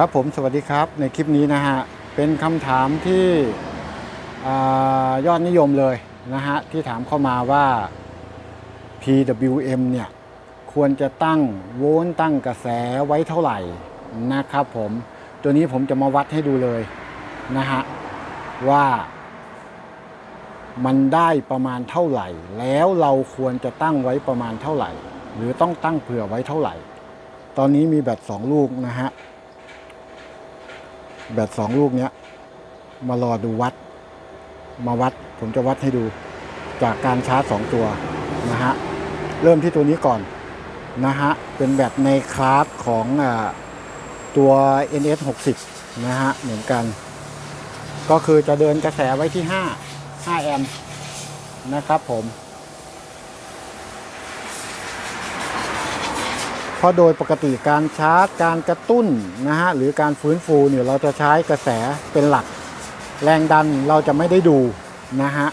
ครับผมสวัสดีครับในคลิปนี้นะฮะ เป็นคำถามที่ยอดนิยมเลยนะฮะ ที่ถามเข้ามาว่า PWM เนี่ย ควรจะตั้งโวลต์ตั้งกระแสไว้เท่าไหร่นะครับผมตัวนี้ผมจะมาวัดให้ดูเลยนะฮะ ว่า มันได้ประมาณเท่าไหร่ แล้วเราควรจะตั้งไว้ประมาณเท่าไหร่ หรือต้องตั้งเผื่อไว้เท่าไหร่ ตอนนี้มีแบตสองลูกนะฮะ แบตสองลูกเนี้ย มารอดูวัด มาวัดผมจะวัดให้ดูจากการชาร์จสองตัวนะฮะ เริ่มที่ตัวนี้ก่อนนะฮะ เป็นแบตในคลาสของอตัว NS 60นะฮะ เหมือนกัน ก็คือจะเดินกระแสไว้ที่ 5 5 แอมป์นะครับผม เพราะโดยปกติการชาร์จการกระตุ้นนะฮะหรือการฟื้นฟูเนี่ยเราจะใช้กระแสเป็นหลัก แรงดันเราจะไม่ได้ดูนะฮะ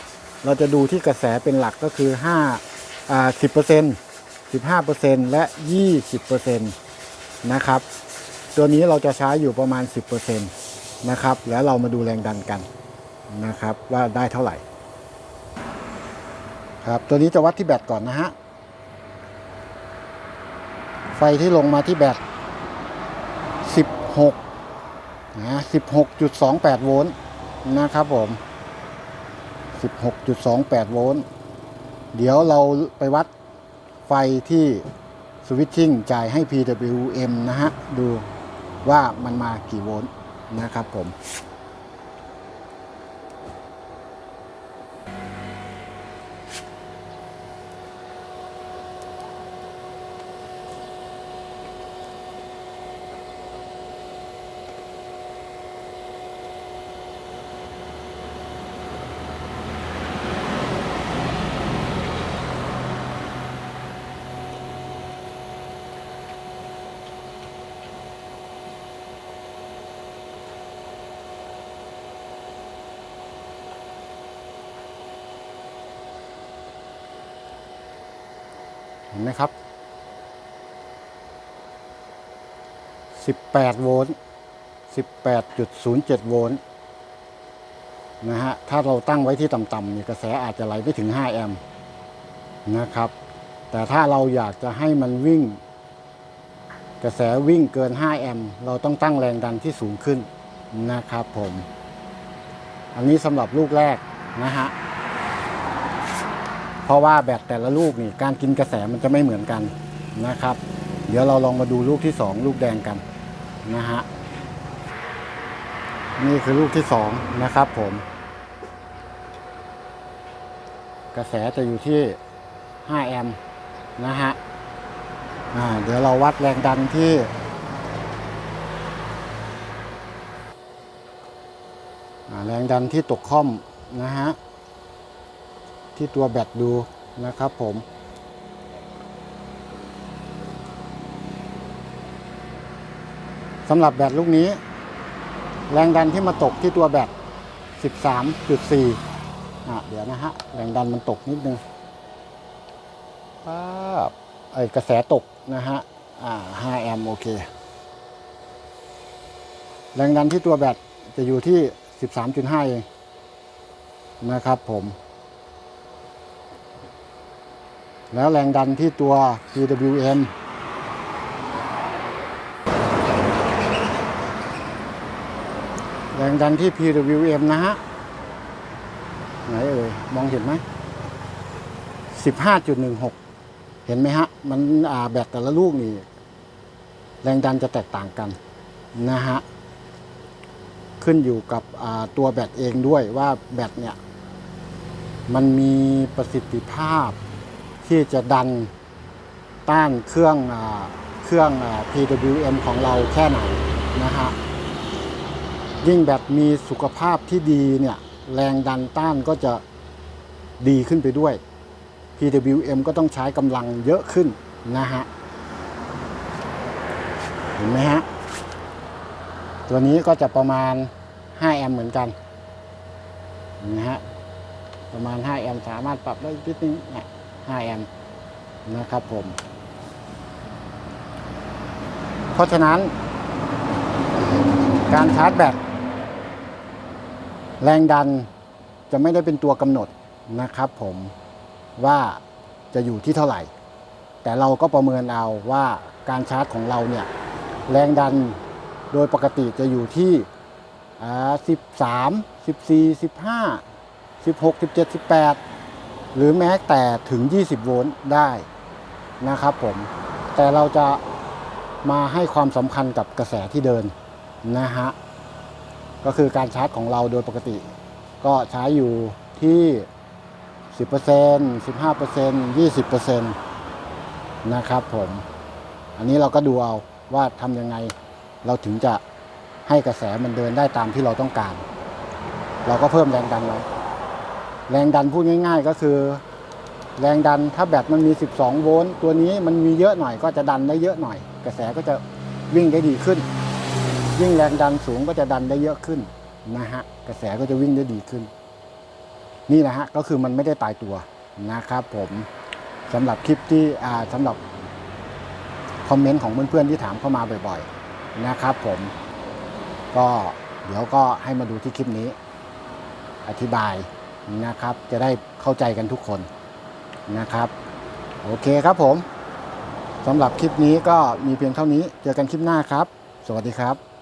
เราจะดูที่กระแสเป็นหลักก็คือ5อ่า10% 15%และ 20%นะครับ ตัวนี้เราจะใช้อยู่ประมาณ 10%นะครับ แล้วเรามาดูแรงดันกันนะครับว่าได้เท่าไหร่ครับตัวนี้จะวัดที่แบตก่อนนะฮะ ไฟที่ลงมาที่แบต16นะ16.28 โวลต์นะครับผม 16.28 โวลต์ เดี๋ยวเราไปวัดไฟที่สวิตชิ่งจ่ายให้ PWM นะฮะ ดูว่ามันมากี่โวลต์นะครับผม ห็นไหมครับ 18 โวลต์ 18.07 โวลต์นะฮะ ถ้าเราตั้งไว้ที่ต่ำๆเนี่ยกระแสอาจจะไหลไปถึง 5 แอมป์นะครับ แต่ถ้าเราอยากจะให้มันวิ่ง กระแสวิ่งเกิน 5 แอมป์เราต้องตั้งแรงดันที่สูงขึ้นนะครับผม อันนี้สำหรับลูกแรกนะฮะ เพราะว่าแบตแต่ละลูกนี่การกินกระแสมันจะไม่เหมือนกันนะครับ เดี๋ยวเราลองมาดูลูกที่สองลูกแดงกันนะฮะนี่คือลูกที่สองนะครับผม กระแสจะอยู่ที่ 5 แอมป์นะฮะอ่าเดี๋ยวเราวัดแรงดันที่ แรงดันที่ตกค่อมนะฮะ ที่ตัวแบตดูนะครับผมสำหรับแบตลูกนี้ แรงดันที่มาตกที่ตัวแบต 13.4อะเดี๋ยวนะฮะ แรงดันมันตกนิดนึงป๊าบไอกระแสตกนะฮะ อ่า 5 แอมป์โอเค แรงดันที่ตัวแบตจะอยู่ที่ 13.5 เอง นะครับผม แล้วแรงดันที่ตัว PWM แรงดันที่ PWM นะฮะ ไหนเอ่ย มองเห็นไหม 15.16 เห็นไหมฮะ มันแบตแต่ละลูกนี่ แรงดันจะแตกต่างกันนะฮะ ขึ้นอยู่กับตัวแบตเองด้วยว่าแบตเนี่ย มันมีประสิทธิภาพ ที่จะดันต้านเครื่องเครื่อง PWM ของเราแค่ไหนนะฮะยิ่งแบตมีสุขภาพที่ดีเนี่ยแรงดันต้านก็จะดีขึ้นไปด้วย PWM ก็ต้องใช้กำลังเยอะขึ้นนะฮะเห็นไหมฮะ ตัวนี้ก็จะประมาณ 5 แอมเหมือนกันนะฮะ ประมาณ 5 แอมสามารถปรับได้นิดนึงเนี่ย 5 แอมป์นะครับผม เพราะฉะนั้น การชาร์จแบตแรงดันจะไม่ได้เป็นตัวกำหนดนะครับผมว่าจะอยู่ที่เท่าไหร่ แต่เราก็ประเมินเอาว่าการชาร์จของเราเนี่ยแรงดันโดยปกติจะอยู่ที่ 13 14 15 16 17 18 หรือแม้แต่ถึง 20 โวลต์ได้นะครับผม แต่เราจะมาให้ความสำคัญกับกระแสที่เดินนะฮะ ก็คือการชาร์จของเราโดยปกติ ก็ใช้อยู่ที่ 10% 15% 20%นะครับผม อันนี้เราก็ดูเอาว่าทำยังไงเราถึงจะให้กระแสมันเดินได้ตามที่เราต้องการ เราก็เพิ่มแรงดันไว้ แรงดันพูดง่าย ๆ ก็คือ แรงดันถ้าแบตมันมี 12 โวลต์ตัวนี้มันมีเยอะหน่อยก็จะดันได้เยอะหน่อย กระแสก็จะวิ่งได้ดีขึ้น ยิ่งแรงดันสูงก็จะดันได้เยอะขึ้นนะฮะกระแสก็จะวิ่งได้ดีขึ้น นี่นะฮะก็คือมันไม่ได้ตายตัวนะครับผมสำหรับคลิปที่อ่าสำหรับคอมเมนต์ของเพื่อนๆที่ถามเข้ามาบ่อยๆนะครับผมก็เดี๋ยวก็ให้มาดูที่คลิปนี้ อธิบาย นะครับ จะได้เข้าใจกันทุกคนนะครับ โอเคครับผมสำหรับคลิปนี้ก็มีเพียงเท่านี้ เจอกันคลิปหน้าครับ สวัสดีครับ